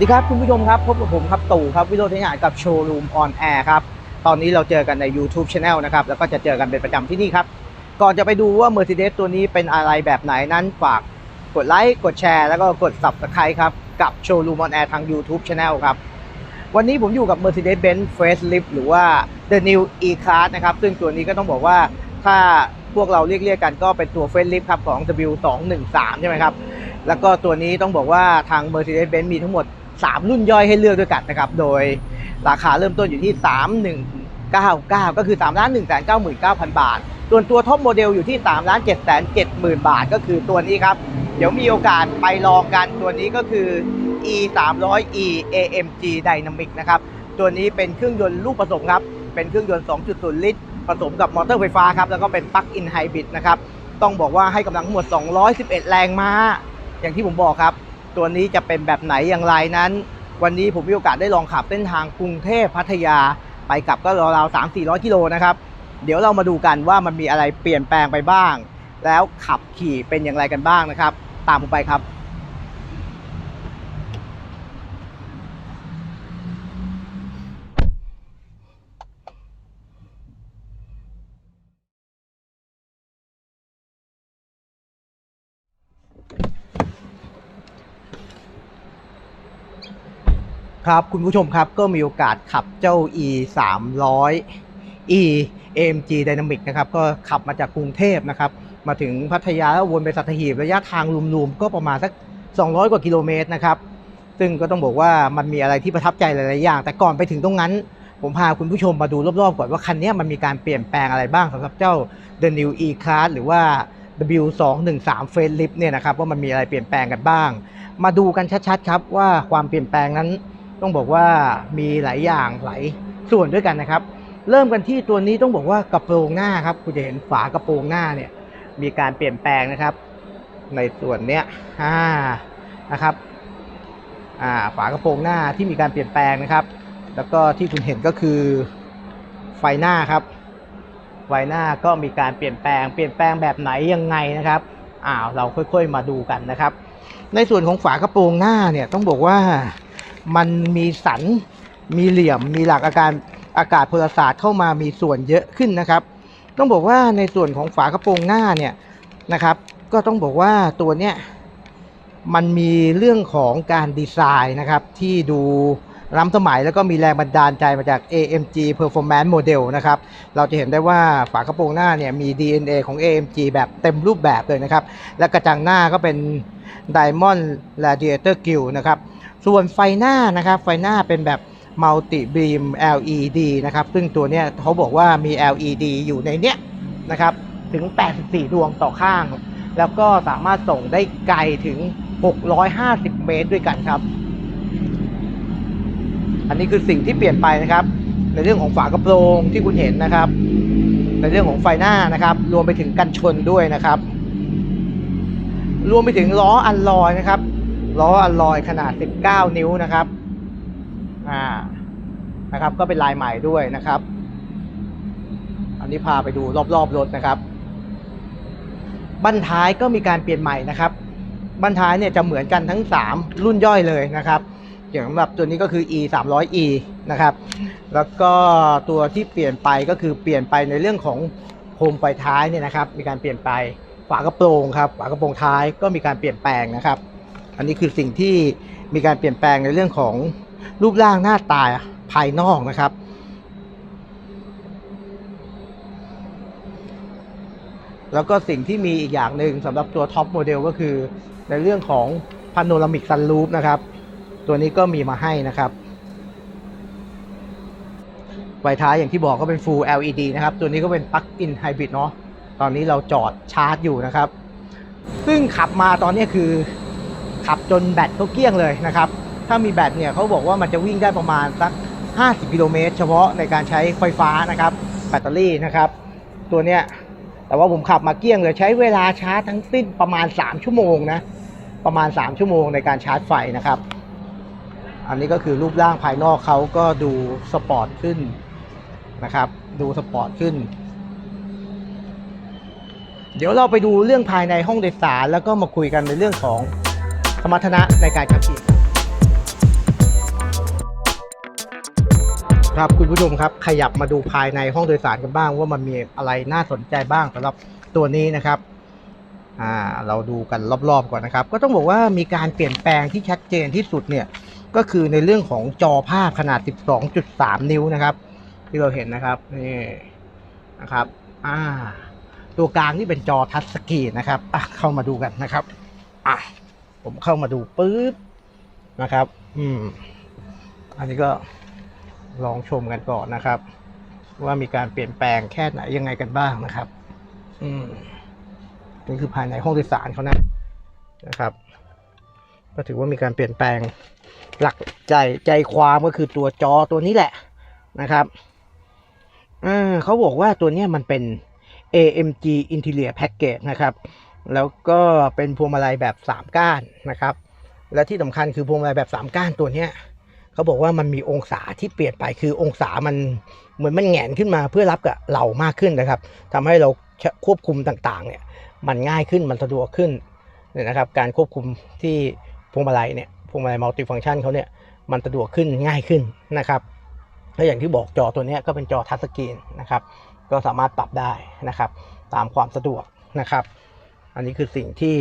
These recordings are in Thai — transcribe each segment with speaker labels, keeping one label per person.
Speaker 1: วัสดีครับคุณผู้ชมครับ พบกับผมครับตู่ครับวิโรจน์เทงานกับโชว์รูมออนแอร์ครับ ตอนนี้เราเจอกันใน YouTube Channel นะครับ แล้วก็จะเจอกันเป็นประจำที่นี่ครับ ก่อนจะไปดูว่า Mercedes ตัวนี้เป็นอะไรแบบไหนนั้นฝากกดไลค์กดแชร์แล้วก็กด Subscribe ครับ กับโชว์รูมออนแอร์ทาง YouTube Channel ครับ วันนี้ผมอยู่กับ Mercedes-Benz Facelift หรือว่า The New E-Class นะครับ ซึ่งตัวนี้ก็ต้องบอกว่าถ้าพวกเราเรียกๆกันก็เป็นตัว Facelift ครับของ W213 ใช่ไหมครับ แล้วก็ตัวนี้ต้องบอกว่าทาง Mercedes-Benz มีทั้งหมด 3 รุ่นย่อยให้เลือกด้วยกันนะครับ โดยราคาเริ่มต้นอยู่ที่ 3199 ก็คือ3ล้าน1 9 9 0 0 บาท ส่วนตัวท็อปโมเดลอยู่ที่3ล้าน7 7 0 0 0 0 บาท ก็คือตัวนี้ครับ เดี๋ยวมีโอกาสไปลองกันตัวนี้ก็คือ e 3 0 0 e AMG Dynamic นะครับ ตัวนี้เป็นเครื่องยนต์ลูกผสมครับ เป็นเครื่องยนต์ 2.0 ลิตร ผสมกับมอเตอร์ไฟฟ้าครับ แล้วก็เป็นปลั๊กอินไฮบริดนะครับ ต้องบอกว่าให้กำลังทั้งหมด 211 แรงม้า อย่างที่ผมบอกครับ ตัวนี้จะเป็นแบบไหนอย่างไรนั้น วันนี้ผมมีโอกาสได้ลองขับเส้นทางกรุงเทพพัทยา ไปกลับก็ราวๆสามสี่ร้อยกิโลนะครับ เดี๋ยวเรามาดูกันว่ามันมีอะไรเปลี่ยนแปลงไปบ้าง แล้วขับขี่เป็นอย่างไรกันบ้างนะครับ ตามผมไปครับ ครับคุณผู้ชมครับก็มีโอกาสขับเจ้า e 3 0 0 e AMG Dynamic นะครับก็ขับมาจากกรุงเทพนะครับมาถึงพัทยาแล้ววนไปสัตหีบระยะทางรวมๆก็ประมาณสัก 200 กว่ากิโลเมตรนะครับซึ่งก็ต้องบอกว่ามันมีอะไรที่ประทับใจหลายๆอย่าง แต่ก่อนไปถึงตรงนั้นผมพาคุณผู้ชมมาดูรอบๆก่อนว่าคันนี้มันมีการเปลี่ยนแปลงอะไรบ้างสำหรับเจ้า The New E Class หรือว่า W213 Facelift เนี่ยนะครับว่ามันมีอะไรเปลี่ยนแปลงกันบ้าง มาดูกันชัดๆครับว่าความเปลี่ยนแปลงนั้น ต้องบอกว่ามีหลายอย่างหลายส่วนด้วยกันนะครับ เริ่มกันที่ตัวนี้ต้องบอกว่ากระโปรงหน้าครับคุณจะเห็นฝากระโปรงหน้าเนี่ยมีการเปลี่ยนแปลงนะครับ ในส่วนเนี้ยอ่านะครับอ่าฝากระโปรงหน้าที่มีการเปลี่ยนแปลงนะครับ แล้วก็ที่คุณเห็นก็คือไฟหน้าครับ ไฟหน้าก็มีการเปลี่ยนแปลง เปลี่ยนแปลงแบบไหนยังไงนะครับอ้าวเราค่อยๆมาดูกันนะครับ ในส่วนของฝากระโปรงหน้าเนี่ยต้องบอกว่า มันมีสัน มีเหลี่ยม มีหลักอาการอากาศพลศาสตร์เข้ามามีส่วนเยอะขึ้นนะครับ ต้องบอกว่าในส่วนของฝากระโปรงหน้าเนี่ยนะครับ ก็ต้องบอกว่าตัวเนี้ยมันมีเรื่องของการดีไซน์นะครับที่ดูล้ำสมัยแล้วก็มีแรงบันดาลใจมาจาก AMG Performance Model นะครับ เราจะเห็นได้ว่าฝากระโปรงหน้าเนี่ยมี DNA ของ AMG แบบเต็มรูปแบบเลยนะครับ และกระจังหน้าก็เป็น Diamond Radiator Grille นะครับ ส่วนไฟหน้านะครับ ไฟหน้าเป็นแบบ Multi Beam LED นะครับ ซึ่งตัวเนี้ยเขาบอกว่ามี LED อยู่ในเนี้ยนะครับ ถึง 84 ดวงต่อข้าง แล้วก็สามารถส่งได้ไกลถึง 650 เมตรด้วยกันครับ อันนี้คือสิ่งที่เปลี่ยนไปนะครับ ในเรื่องของฝากระโปรงที่คุณเห็นนะครับ ในเรื่องของไฟหน้านะครับ รวมไปถึงกันชนด้วยนะครับ รวมไปถึงล้ออัลลอยนะครับ ล้ออัลลอยขนาด 19 นิ้วนะครับ อ่า นะครับ ก็เป็นลายใหม่ด้วยนะครับ อันนี้พาไปดูรอบๆรถนะครับ บั้นท้ายก็มีการเปลี่ยนใหม่นะครับ บั้นท้ายเนี่ยจะเหมือนกันทั้ง 3 รุ่นย่อยเลยนะครับอย่างสำหรับตัวนี้ก็คือ e 3 0 0 e นะครับ แล้วก็ตัวที่เปลี่ยนไปก็คือเปลี่ยนไปในเรื่องของโคมไฟท้ายเนี่ยนะครับ มีการเปลี่ยนไป ฝากระโปรงครับ ฝากระโปรงท้ายก็มีการเปลี่ยนแปลงนะครับ อันนี้คือสิ่งที่มีการเปลี่ยนแปลงในเรื่องของรูปร่างหน้าตาภายนอกนะครับ แล้วก็สิ่งที่มีอีกอย่างหนึ่งสำหรับตัวท็อปโมเดลก็คือในเรื่องของพาโนรามิกซันรูฟนะครับ ตัวนี้ก็มีมาให้นะครับไฟท้ายอย่างที่บอกก็เป็น Full LED นะครับ ตัวนี้ก็เป็น Plug-in Hybrid เนาะตอนนี้เราจอดชาร์จอยู่นะครับ ซึ่งขับมาตอนนี้คือ ขับจนแบตเขาเกลี้ยงเลยนะครับ ถ้ามีแบตเนี่ยเขาบอกว่ามันจะวิ่งได้ประมาณสัก 50 กิโลเมตรเฉพาะในการใช้ไฟฟ้านะครับ แบตเตอรี่นะครับ ตัวเนี้ยแต่ว่าผมขับมาเกลี้ยงเลยใช้เวลาชาร์จทั้งสิ้นประมาณ 3 ชั่วโมงนะประมาณ 3 ชั่วโมงในการชาร์จไฟนะครับ อันนี้ก็คือรูปร่างภายนอกเขาก็ดูสปอร์ตขึ้นนะครับ ดูสปอร์ตขึ้น เดี๋ยวเราไปดูเรื่องภายในห้องโดยสารแล้วก็มาคุยกันในเรื่องของ สมรรถนะในการขับขี่ครับคุณผู้ชมครับขยับมาดูภายในห้องโดยสารกันบ้างว่ามันมีอะไรน่าสนใจบ้างสำหรับตัวนี้นะครับอ่าเราดูกันรอบๆก่อนนะครับ ก็ต้องบอกว่ามีการเปลี่ยนแปลงที่ชัดเจนที่สุดเนี่ยก็คือในเรื่องของจอภาพขนาด 12.3 นิ้วนะครับ ที่เราเห็นนะครับนี่นะครับอ่าตัวกลางนี่เป็นจอทัชสกรีนนะครับอะเข้ามาดูกันนะครับอะ ผมเข้ามาดูปุ๊บนะครับ อืม อันนี้ก็ลองชมกันก่อนนะครับ ว่ามีการเปลี่ยนแปลงแค่ไหนยังไงกันบ้างนะครับ อืมนี่คือภายในห้องโดยสารเขานะนะครับ ก็ถือว่ามีการเปลี่ยนแปลงหลักใจใจความก็คือตัวจอตัวนี้แหละนะครับอ่าเขาบอกว่าตัวนี้มันเป็น AMG Interior Package นะครับ แล้วก็เป็นพวงมาลัยแบบ 3 ก้านนะครับ และที่สำคัญคือพวงมาลัยแบบ 3 ก้านตัวเนี้ยเขาบอกว่ามันมีองศาที่เปลี่ยนไปคือองศามันเหมือนมันแหงนขึ้นมาเพื่อรับกับเรามากขึ้นนะครับทำให้เราควบคุมต่างๆเนี่ยมันง่ายขึ้นมันสะดวกขึ้นเนี่ยนะครับ การควบคุมที่พวงมาลัยเนี่ยพวงมาลัยมัลติฟังก์ชันเขาเนี่ยมันสะดวกขึ้นง่ายขึ้นนะครับและอย่างที่บอกจอตัวนี้ก็เป็นจอทัชสกรีนนะครับ ก็สามารถปรับได้นะครับ ตามความสะดวกนะครับ อันนี้คือสิ่งที่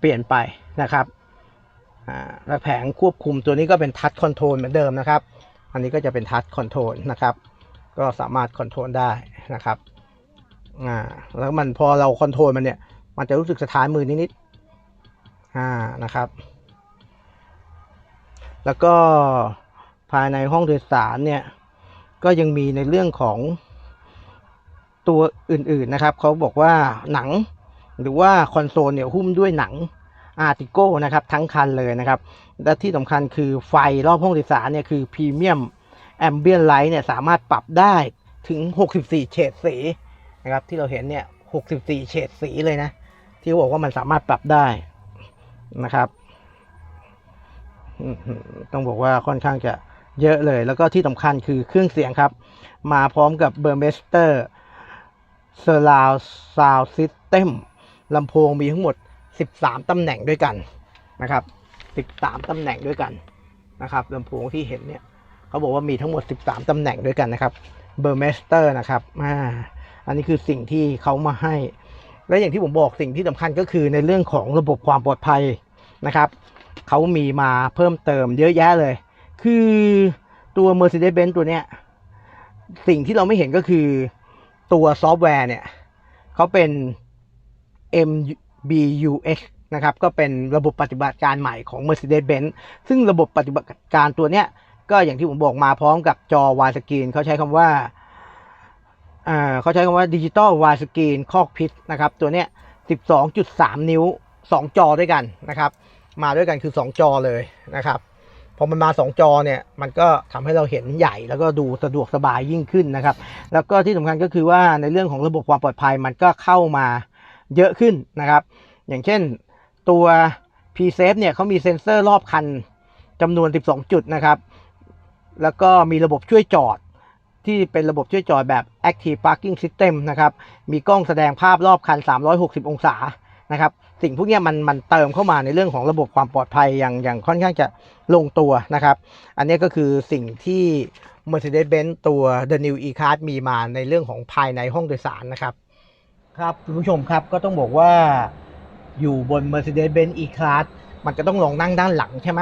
Speaker 1: เปลี่ยนไปนะครับและแผงควบคุมตัวนี้ก็เป็นทัชคอนโทรลเหมือนเดิมนะครับ อันนี้ก็จะเป็นทัชคอนโทรลนะครับ ก็สามารถคอนโทรลได้นะครับอ่าแล้วมันพอเราคอนโทรลมันเนี่ย มันจะรู้สึกสะท้านมือนิดๆอ่านะครับ แล้วก็ภายในห้องโดยสารเนี่ย ก็ยังมีในเรื่องของตัวอื่นๆนะครับ เขาบอกว่าหนัง หรือว่าคอนโซลเนี่ยหุ้มด้วยหนังอาร์ติโก้นะครับทั้งคันเลยนะครับ และที่สำคัญคือไฟรอบห้องโดยสารเนี่ยคือพรีเมียมแอมเบียนไลท์เนี่ยสามารถปรับได้ถึง 64 เฉดสีนะครับที่เราเห็นเนี่ย 64 เฉดสีเลยนะ ที่บอกว่ามันสามารถปรับได้นะครับ ต้องบอกว่าค่อนข้างจะเยอะเลย แล้วก็ที่สำคัญคือเครื่องเสียงครับ มาพร้อมกับ b u r m e s t e r Surround Sound System ล ลำโพงมีทั้งหมด 13 ตำแหน่งด้วยกันนะครับ 13 ตำแหน่งด้วยกันนะครับลำโพงที่เห็นเนี่ยเขาบอกว่ามีทั้งหมด 13 ตำแหน่งด้วยกันนะครับ b u r m e s t e r นะครับอ่าอันนี้คือสิ่งที่เขามาให้ และอย่างที่ผมบอกสิ่งที่สำคัญก็คือในเรื่องของระบบความปลอดภัยนะครับเขามีมาเพิ่มเติมเยอะแยะเลย คือตัว Mercedes-Benz ตัวเนี้ยสิ่งที่เราไม่เห็นก็คือตัวซอฟต์แวร์เนี่ยเขาเป็น MBUX นะครับก็เป็นระบบปฏิบัติการใหม่ของ Mercedes-Benz ซึ่งระบบปฏิบัติการตัวเนี้ยก็อย่างที่ผมบอกมาพร้อมกับจอวายสกรีนเขาใช้คำว่าอ่าเขาใช้คำว่าดิจิตอลวายสกรีนคอกพิ t นะครับตัวเนี้ย 12.3 นิ้ว 2 จอด้วยกันนะครับมาด้วยกันคือ 2 จอเลยนะครับพอมันมา 2 จอเนี่ยมันก็ทำให้เราเห็นใหญ่แล้วก็ดูสะดวกสบายยิ่งขึ้นนะครับ แล้วก็ที่สำคัญก็คือว่าในเรื่องของระบบความปลอดภัยมันก็เข้ามา เยอะขึ้นนะครับ อย่างเช่นตัว p s a f e เนี่ยเขามีเซ็นเซอร์รอบคันจำนวน 12 จุดนะครับ แล้วก็มีระบบช่วยจอดที่เป็นระบบช่วยจอดแบบ Active Parking System นะครับ มีกล้องแสดงภาพรอบคัน 360 องศานะครับ สิ่งพวกนี้มันมันเติมเข้ามาในเรื่องของระบบความปลอดภัยอย่างอย่างค่อนข้างจะลงตัวนะครับ อันนี้ก็คือสิ่งที่ Mercedes-Benz ตัว The New E-Class มีมาในเรื่องของภายในห้องโดยสารนะครับ ครับคุณผู้ชมครับก็ต้องบอกว่าอยู่บน Mercedes-Benz E-Class มันก็ต้องลองนั่งด้านหลังใช่ไหม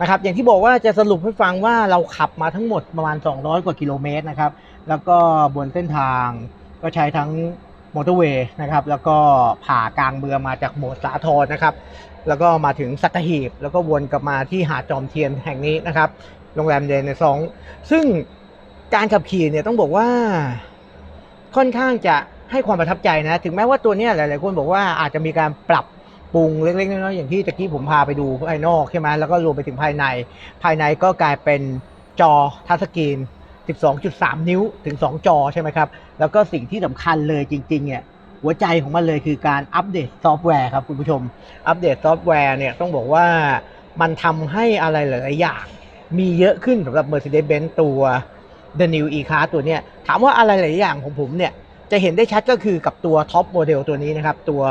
Speaker 1: นะครับอย่างที่บอกว่าจะสรุปให้ฟังว่าเราขับมาทั้งหมดประมาณ 200 กว่ากิโลเมตรนะครับแล้วก็บนเส้นทางก็ใช้ทั้งมอเตอร์เวย์นะครับแล้วก็ผ่ากลางเมืองมาจากโบสถ์สาทรนะครับแล้วก็มาถึงสัตหีบ แล้วก็วนกลับมาที่หาดจอมเทียนแห่งนี้นะครับโรงแรมเดนในสองซึ่งการขับขี่เนี่ยต้องบอกว่าค่อนข้างจะ ให้ความประทับใจนะ ถึงแม้ว่าตัวเนี้ยหลาย ๆ คนบอกว่าอาจจะมีการปรับปรุงเล็ก ๆ น้อย ๆ อย่างที่ตะกี้ผมพาไปดูภายนอกใช่ไหมแล้วก็รวมไปถึงภายใน ภายในก็กลายเป็นจอทัชสกรีน 12.3 นิ้วถึง 2 จอใช่ไหมครับ แล้วก็สิ่งที่สำคัญเลยจริง ๆ เนี่ยหัวใจของมันเลยคือการอัปเดตซอฟต์แวร์ครับคุณผู้ชม อัปเดตซอฟต์แวร์เนี่ยต้องบอกว่ามันทำให้อะไรหลาย ๆ อย่าง มีเยอะขึ้นสำหรับ Mercedes-Benz ตัว The New E-Class ตัวเนี้ยถามว่าอะไรหลายอย่างของผมเนี่ย จะเห็นได้ชัดก็คือกับตัวท็อปโมเดลตัวนี้นะครับ ตัว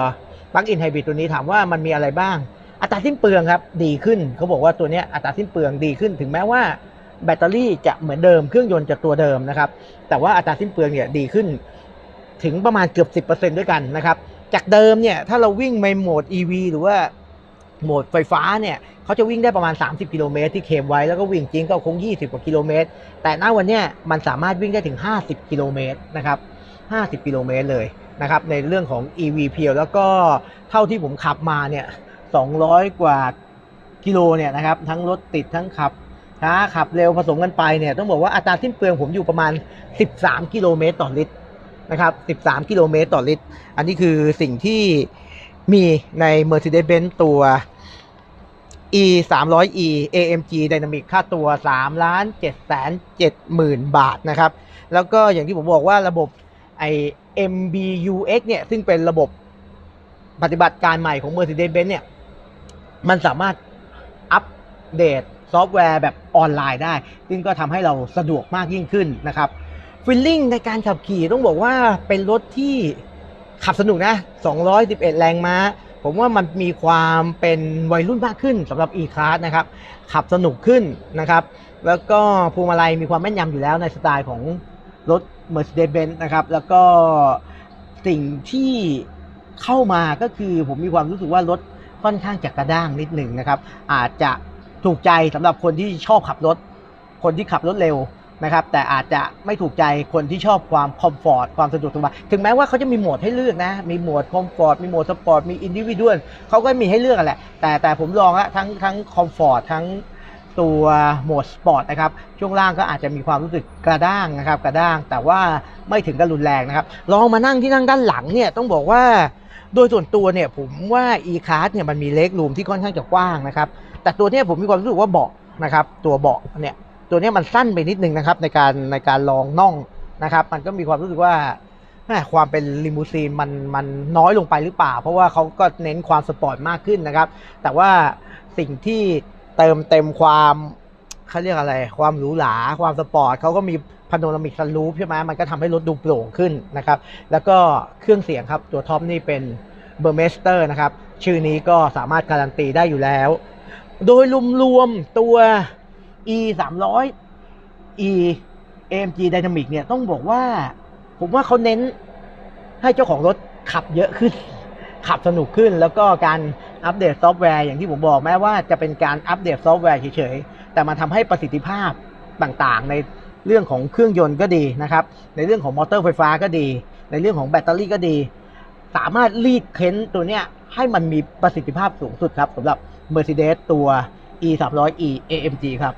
Speaker 1: Plug-in Hybrid ตัวนี้ถามว่ามันมีอะไรบ้าง อัตราสิ้นเปลืองครับ ดีขึ้นเขาบอกว่าตัวนี้อัตราสิ้นเปลืองดีขึ้น ถึงแม้ว่าแบตเตอรี่จะเหมือนเดิมเครื่องยนต์จะตัวเดิมนะครับ แต่ว่าอัตราสิ้นเปลืองเนี่ยดีขึ้น ถึงประมาณเกือบ 10%ด้วยกันนะครับ จากเดิมเนี่ยถ้าเราวิ่งในโหมด EV หรือว่าโหมดไฟฟ้าเนี่ยเขาจะวิ่งได้ประมาณ 30 กิโลเมตรที่เคมไว้แล้วก็วิ่งจริงก็คง 20 กว่ากิโลเมตร แต่ณวันนี้มันสามารถวิ่งได้ถึง 50 กิโลเมตรนะครับ 50 กิโลเมตรเลยนะครับในเรื่องของ EV เพียวแล้วก็เท่าที่ผมขับมาเนี่ย 200 กว่ากิโลเนี่ยนะครับทั้งรถติดทั้งขับช้าขับเร็วผสมกันไปเนี่ยต้องบอกว่าอัตราสิ้นเปลืองผมอยู่ประมาณ 13 กิโลเมตรต่อลิตรนะครับ 13 กิโลเมตรต่อลิตร อันนี้คือสิ่งที่มีใน Mercedes-Benz ตัว e 3 0 0 e AMG Dynamic ค่าตัว3ล้าน7แสน7หมื่นบาทนะครับ แล้วก็อย่างที่ผมบอกว่าระบบ ไอ MBUX เนี่ย ซึ่งเป็นระบบปฏิบัติการใหม่ของ Mercedes-Benz เนี่ย มันสามารถอัปเดตซอฟต์แวร์แบบออนไลน์ได้ ซึ่งก็ทำให้เราสะดวกมากยิ่งขึ้นนะครับฟิลลิ่งในการขับขี่ต้องบอกว่าเป็นรถที่ขับสนุกนะ 211 แรงม้า ผมว่ามันมีความเป็นวัยรุ่นมากขึ้นสำหรับ e-class นะครับ ขับสนุกขึ้นนะครับ แล้วก็พวงมาลัยมีความแม่นยำอยู่แล้วในสไตล์ของรถ Mercedes-Benz นะครับ แล้วก็สิ่งที่เข้ามาก็คือผมมีความรู้สึกว่ารถค่อนข้างจะกระด้างนิดหนึ่งนะครับ อาจจะถูกใจสำหรับคนที่ชอบขับรถ คนที่ขับรถเร็วนะครับ แต่อาจจะไม่ถูกใจคนที่ชอบความคอมฟอร์ตความสะดวกสบายถึงแม้ว่าเขาจะมีโหมดให้เลือกนะ มีโหมดคอมฟอร์ตมีโหมดสปอร์ตมีอินดิวิดวลเขาก็มีให้เลือกแหละแต่แต่ผมลองล้วทั้งทั้งคอมฟอร์ตทั้ง ตัวโหมดสปอร์ตนะครับช่วงล่างก็อาจจะมีความรู้สึกกระด้างนะครับกระด้างแต่ว่าไม่ถึงกับรุนแรงนะครับลองมานั่งที่นั่งด้านหลังเนี่ยต้องบอกว่าโดยส่วนตัวเนี่ยผมว่า e-class เนี่ยมันมีเล็กรูมที่ค่อนข้างจะกว้างนะครับแต่ตัวเนี้ยผมมีความรู้สึกว่าเบาะนะครับตัวเบาะเนี่ยตัวเนี้ยมันสั้นไปนิดนึงนะครับในการในการลองน่องนะครับมันก็มีความรู้สึกว่าความเป็นลิมูซีนมันมันน้อยลงไปหรือเปล่า เพราะว่าเขาก็เน้นความสปอร์ตมากขึ้นนะครับ แต่ว่าสิ่งที่ เติมเต็มความเขาเรียกอะไร ความหรูหราความสปอร์ตเขาก็มีพาโนรามิกซันรูฟใช่ไหมมันก็ทำให้รถดูโปร่งขึ้นนะครับ แล้วก็เครื่องเสียงครับ ตัวท็อปนี่เป็นเบอร์เมสเตอร์นะครับ ชื่อนี้ก็สามารถการันตีได้อยู่แล้ว โดยรวมๆตัว e 3 0 0 e AMG Dynamic เนี่ยต้องบอกว่า ผมว่าเขาเน้นให้เจ้าของรถขับเยอะขึ้น ขับสนุกขึ้นแล้วก็การ อัปเดตซอฟต์แวร์อย่างที่ผมบอกแม้ว่าจะเป็นการอัปเดตซอฟต์แวร์เฉยๆ แต่มันทำให้ประสิทธิภาพต่างๆ ในเรื่องของเครื่องยนต์ก็ดีนะครับ ในเรื่องของมอเตอร์ไฟฟ้าก็ดี ในเรื่องของแบตเตอรี่ก็ดี สามารถรีดเค้นตัวเนี้ยให้มันมีประสิทธิภาพสูงสุดครับสำหรับ Mercedes ตัว e 3 0 0 e AMG ครับ